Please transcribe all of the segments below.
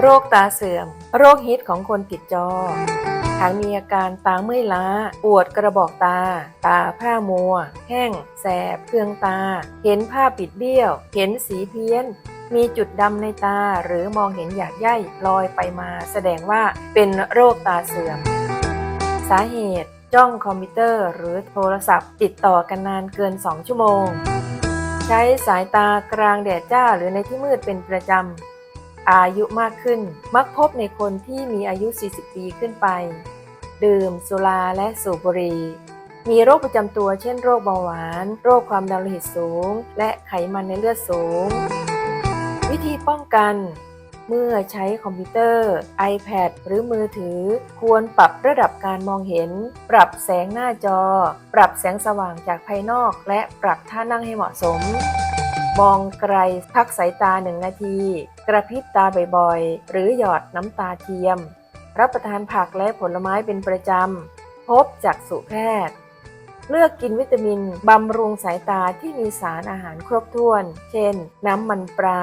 โรคตาเสื่อม โรคฮิตของคนติดจอหากมีอาการตาเมื่อยล้า ปวดกระบอกตา ตาพร่ามัว แห้ง แสบ เคืองตา เห็นภาพปิดเบี้ยว เห็นสีเพี้ยน มีจุดดำในตาหรือมองเห็นหยากใย่ลอยไปมา แสดงว่าเป็นโรคตาเสื่อม สาเหตุ จ้องคอมพิวเตอร์ หรือโทรศัพท์ ติดต่อกันนานเกิน 2 ชั่วโมง ใช้สายตากลางแดดจ้าหรือในที่มืดเป็นประจำ อายุมากขึ้นมักพบในคนที่มีอายุ 40 ปีขึ้นไป ดื่มสุราและสูบบุหรี่มีโรคประจำตัวเช่นโรคเบาหวาน โรคความดันโลหิตสูง และไขมันในเลือดสูง วิธีป้องกัน เมื่อใช้คอมพิวเตอร์ iPad หรือมือถือ ควรปรับระดับการมองเห็น ปรับแสงหน้าจอ ปรับแสงสว่างจากภายนอก และปรับท่านั่งให้เหมาะสม มองไกลพักสายตาหนึ่งนาที กระพริบตาบ่อยๆ หรือหยอดน้ำตาเทียม รับประทานผักและผลไม้เป็นประจำ พบจากสุแพทย์ เลือกกินวิตามินบำรุงสายตาที่มีสารอาหารครบถ้วน เช่น น้ำมันปลา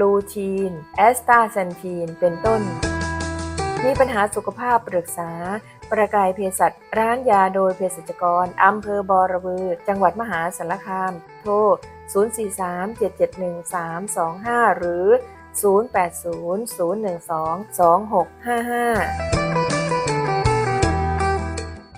ลูทีน แอสตาเซนทีน เป็นต้น มีปัญหาสุขภาพปรึกษา ประกายเภสัชร้านยาโดยเภสัชกร อำเภอบอระบือ จังหวัดมหาสารคาม โทร 043-771-325 หรือ 080-012-2655